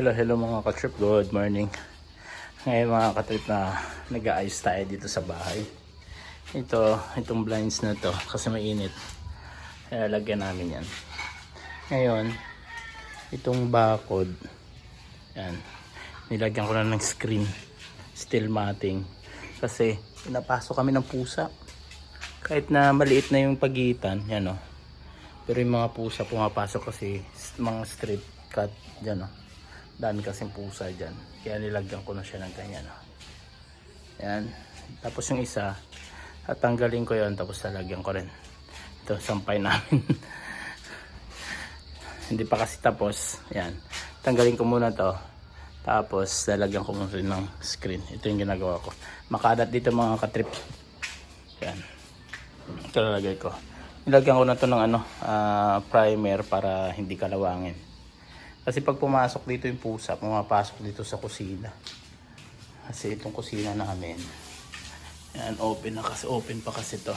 Hello, hello mga katrip. Good morning. Ngayon mga katrip na nag-aayos tayo dito sa bahay. Ito, itong blinds na to kasi mainit. Kaya lagyan namin yan. Ngayon, itong bakod. Yan. Nilagyan ko na ng screen. Steel matting. Kasi pinapasok kami ng pusa. Kahit na maliit na yung pagitan, yan o. Pero yung mga pusa pumapasok kasi mga strip cut dyan o. Dami kasing pusa dyan. Kaya nilagyan ko na siya ng ganyan o. Yan. Tapos yung isa, tatanggalin ko yon tapos lalagyan ko rin. Ito, sampay namin. Hindi pa kasi tapos. Yan. Tanggalin ko muna to. Tapos lalagyan ko muna rin ng screen. Ito yung ginagawa ko. Makadat dito mga katrip. Yan. Ito lalagay ko. Nilagyan ko na to ng ano, ah, primer para hindi kalawangin. Kasi pag pumasok dito yung pusa, pumapasok dito sa kusina. Kasi itong kusina namin, yan, open na kasi, open pa kasi to.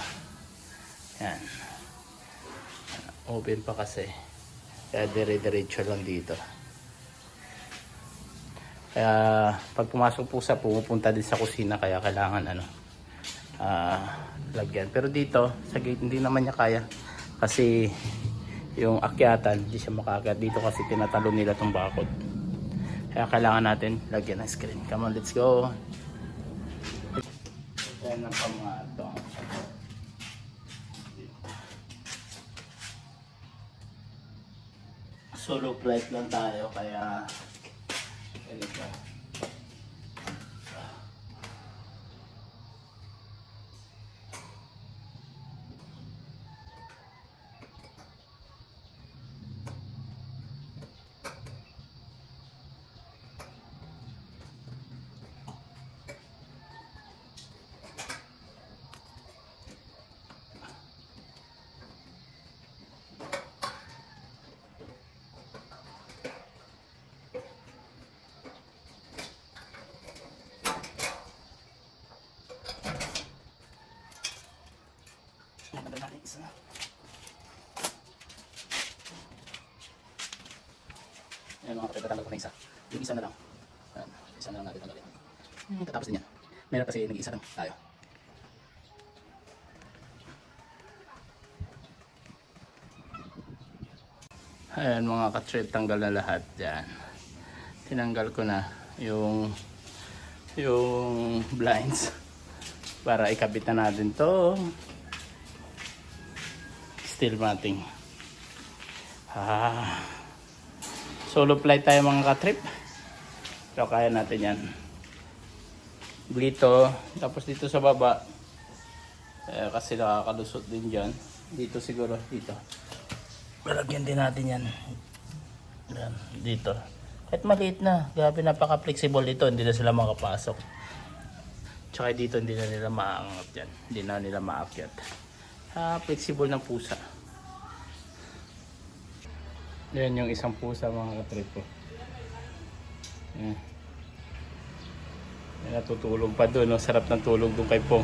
Yan. Open pa kasi. Kaya dire-diretso lang dito. Kaya pag pumasok pusa, pumupunta din sa kusina, kaya kailangan ano, ah, lagyan. Pero dito, sa gate, hindi naman niya kaya. Kasi yung akyatan, hindi siya makakyat. Dito kasi tinatalo nila tong bakod. Kaya kailangan natin lagyan ng screen. Come on, let's go. Ayan ang pamato. Solo flight lang tayo, kaya ganito. Ayan, maganda natin isa. Ayan mga kapatid, tatanggal ko na isa. Yung isa na lang. Ayan, isa na lang natin tanggalin. Hmm, Katapos din yan. Meron kasi nag-isa lang tayo. Ayan mga katrip, tanggal na lahat dyan. Tinanggal ko na yung yung blinds para ikabit na natin to steel matting ah, solo flight tayo mga katrip. Pero kaya natin yan. Dito tapos dito sa baba eh, kasi nakakalusot din dyan. Dito siguro dito. Lalagyan din natin yan. Yan dito. Kahit maliit na grabe napaka flexible dito. Hindi na sila makapasok. Tsaka dito hindi na nila maangat yan. Hindi na nila maakyat. Ah, flexible ng pusa yan yung isang pusa mga katrip ko yan. Yan natutulog pa doon no? sarap ng tulog doon kay Pong.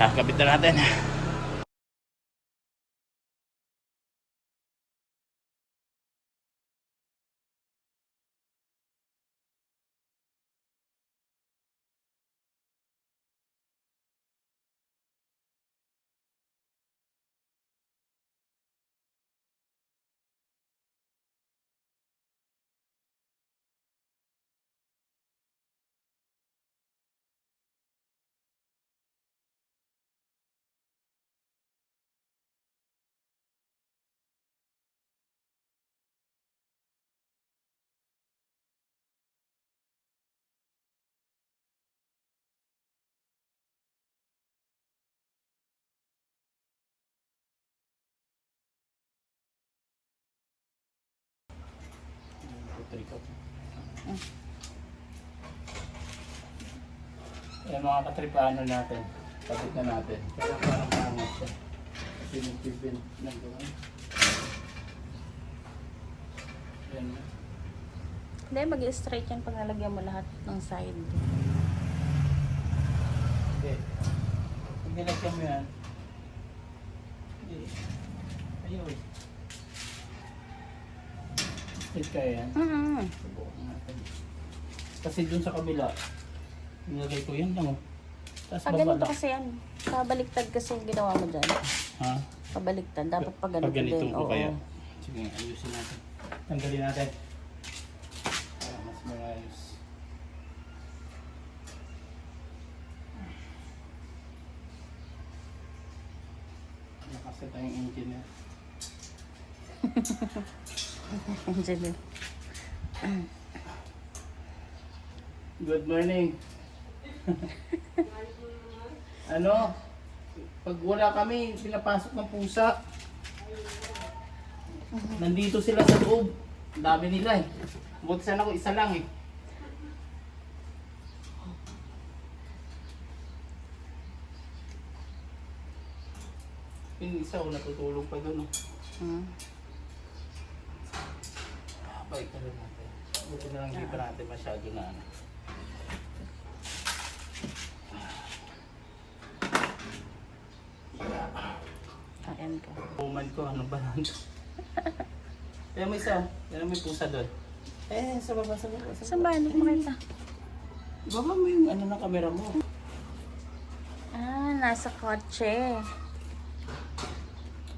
Ah, kapit na natin Yan mga katripano natin. Kapit na natin. Kaya parang pangat siya. Kasi nagpipin ng gawin. Yan. Hindi, mag-straight yan pag nalagyan mo lahat ng side. Hindi. Pag nilagyan mo yan, hindi. Ayun. Straight kaya yan. Mm-hmm. Subukan natin. Kasi dun sa kabila, nilagay ko yan lang. Tapos baba ganito kasi yan. Pabaliktad kasi yung ginawa mo dyan. Ha? Pabaliktad. Dapat pag ganito Pag ganito din. ko Oo. kaya. Sige, ayusin natin. Tanggalin natin. Para mas maayos. Nakaset tayong engineer. Engineer. Good morning. ano? Pag wala kami, pinapasok ng pusa. Nandito sila sa loob. Ang dami nila eh. Buti sana ko isa lang eh. Yung isa ko natutulog pa doon. Oh. Mm. Na rin natin. Buti na lang hindi pa natin masyado na ano. Ayan ka. Woman ko, ano ba lang? Kaya may isa, kaya may pusa doon. Eh, sa baba, sa baba, sa Saan ba? Hindi ko makita. Baba mo yung ano ng camera mo. Ah, nasa kotse.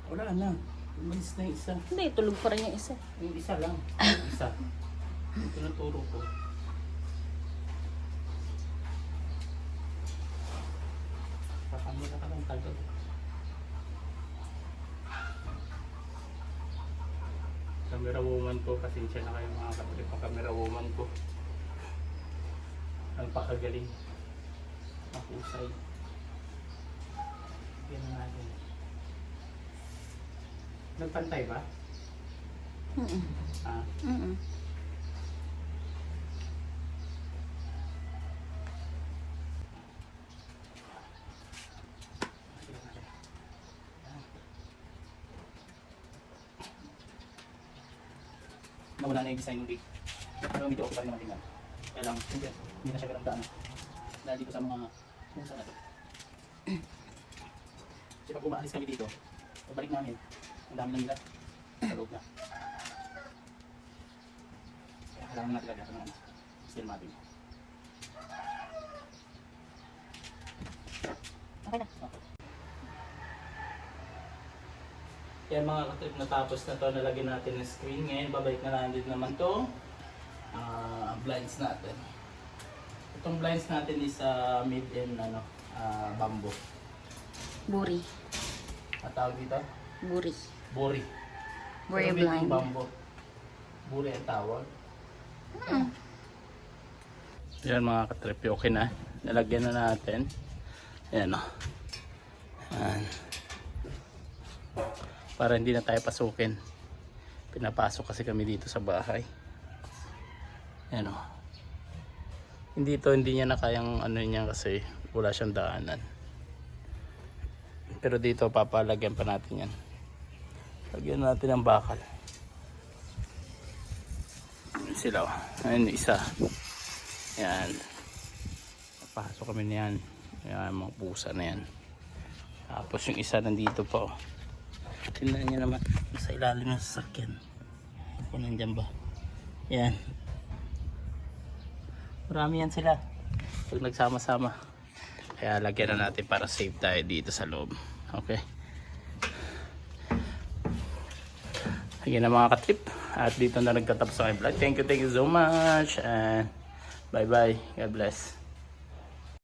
Wala na. Umalis na yung isa. Hindi, tulog pa rin yung isa. Yung isa lang. Yung isa. Yung tinuturo ko. Kakamera ka lang tagal. Camera woman ko, pasensya na kayo mga kapatid pa camera woman ko. Ang pakagaling. Mahusay. Yan na natin. Nagpantay ba? Mm-mm. Ah, Mm-mm. nawala na yung design rig. Pero medyo okay pa rin naman tingnan. Kaya lang, hindi, hindi na siya ganang. Dahil dito sa mga pusa na to. Kasi pag umaalis kami dito, pabalik namin, ang dami ng nila sa loob na. Kailangan natin lagyan ng ano, steel matting. Okay na. Kaya mga katrip natapos na to, nalagyan natin ng screen. Ngayon, babalik na lang din naman to ah, blinds natin. Itong blinds natin is uh, made in ano, ah, bamboo. Buri. Ang tawag dito? Buri. Buri. Buri Pero blind. bamboo. Buri ang tawag. Yan mga katrip, okay na. Nalagyan na natin. Yan o. Yan. Para hindi na tayo pasukin. Pinapasok kasi kami dito sa bahay. Yan o. Hindi to, hindi niya na kayang ano niya kasi wala siyang daanan. Pero dito papalagyan pa natin yan. Lagyan natin ng bakal. Sila o. Ayun isa. Yan. Pasok kami niyan. Yan mga pusa na yan. Tapos yung isa nandito pa oh. Tingnan niyo naman sa ilalim ng sasakyan. Kung nandyan ba. Yan. Marami yan sila. Pag nagsama-sama. Kaya lagyan na natin para safe tayo dito sa loob. Okay. Again na mga katrip. At dito na nagtatapos ang vlog. Thank you, thank you so much. And bye bye. God bless.